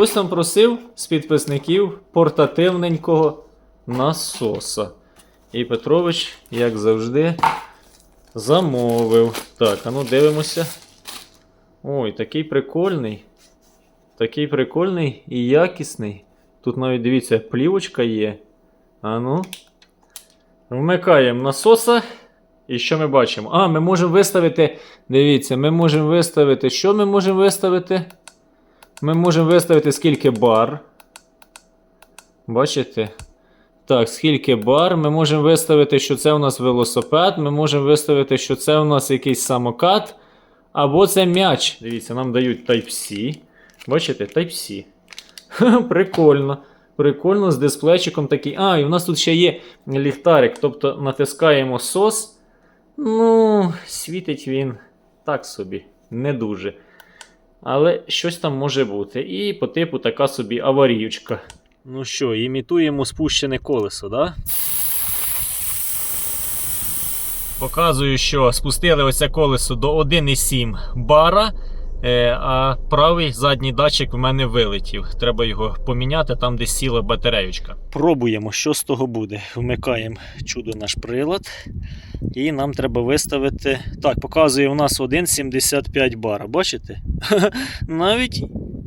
Хтось там просив з підписників портативненького насоса. І Петрович, як завжди, замовив. Так, а ну дивимося. Ой, такий прикольний. Такий прикольний і якісний. Тут навіть дивіться, плівочка є. А ну. Вмикаємо насоса. І що ми бачимо? А, ми можемо виставити. Дивіться, ми можемо виставити. Що ми можемо виставити? Ми можемо виставити скільки бар. Бачите? Так, скільки бар. Ми можемо виставити, що це у нас велосипед. Ми можемо виставити, що це у нас якийсь самокат. Або це м'яч. Дивіться, нам дають Type-C. Бачите, Type-C. Прикольно. Прикольно з дисплейчиком такий. А, і у нас тут ще є ліхтарик. Тобто натискаємо SOS. Ну, світить він так собі, не дуже. Але щось там може бути. І по типу така собі аваріючка. Ну що, імітуємо спущене колесо, да? Показую, що спустили оце колесо до 1,7 бара. Е, а правий задній датчик в мене вилетів. Треба його поміняти там, де сіла батареючка. Пробуємо, що з того буде. Вмикаємо чудо наш прилад. І нам треба виставити. Так, показує у нас 1,75 бара. Бачите? Навіть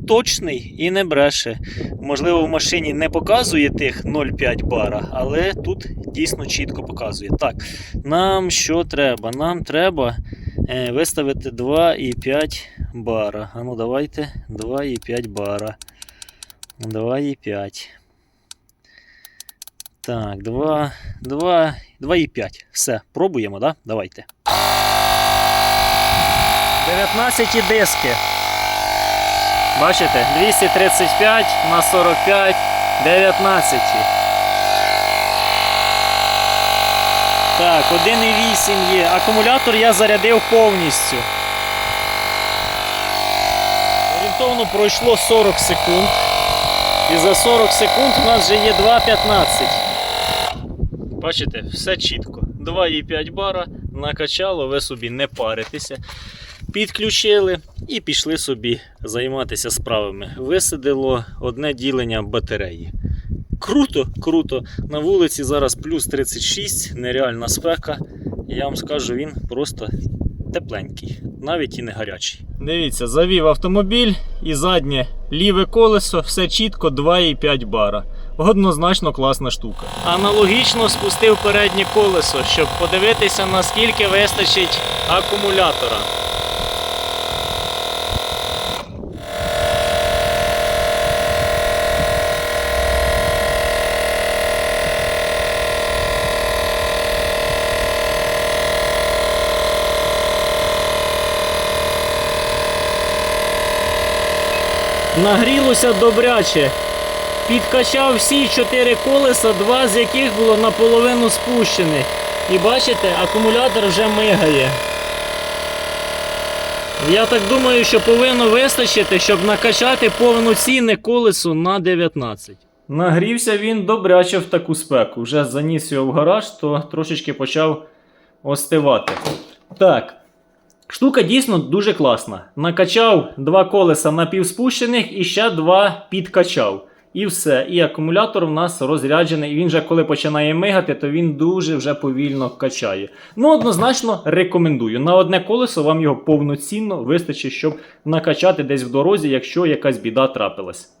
точний і не бреше. Можливо, в машині не показує тих 0,5 бара, але тут дійсно чітко показує. Так, нам що треба? Нам треба е, виставити 2,5 бара. А ну давайте 2,5 бара. 2,5. Так, 2, 2, 2,5. Все, пробуємо, да? Давайте. 19 диски. Бачите? 235 на 45, 19. Так, 1,8 є. Акумулятор я зарядив повністю. Орієнтовно пройшло 40 секунд. І за 40 секунд у нас вже є 2,15. Бачите, все чітко. 2,5 бара накачало, ви собі не паритеся. Підключили і пішли собі займатися справами. Висадило одне ділення батареї. Круто, круто. На вулиці зараз плюс 36, нереальна спека. Я вам скажу, він просто тепленький, навіть і не гарячий. Дивіться, завів автомобіль і заднє ліве колесо, все чітко 2,5 бара. Однозначно класна штука. Аналогічно спустив переднє колесо, щоб подивитися, наскільки вистачить акумулятора. Нагрілося добряче. Підкачав всі чотири колеса, два з яких було наполовину спущених. І бачите, акумулятор вже мигає. Я так думаю, що повинно вистачити, щоб накачати повноцінне колесо на 19. Нагрівся він добряче в таку спеку. Вже заніс його в гараж, то трошечки почав остивати. Так. Штука дійсно дуже класна. Накачав два колеса напівспущених і ще два підкачав. І все. І акумулятор в нас розряджений. І він вже коли починає мигати, то він дуже вже повільно качає. Ну, однозначно рекомендую. На одне колесо вам його повноцінно вистачить, щоб накачати десь в дорозі, якщо якась біда трапилась.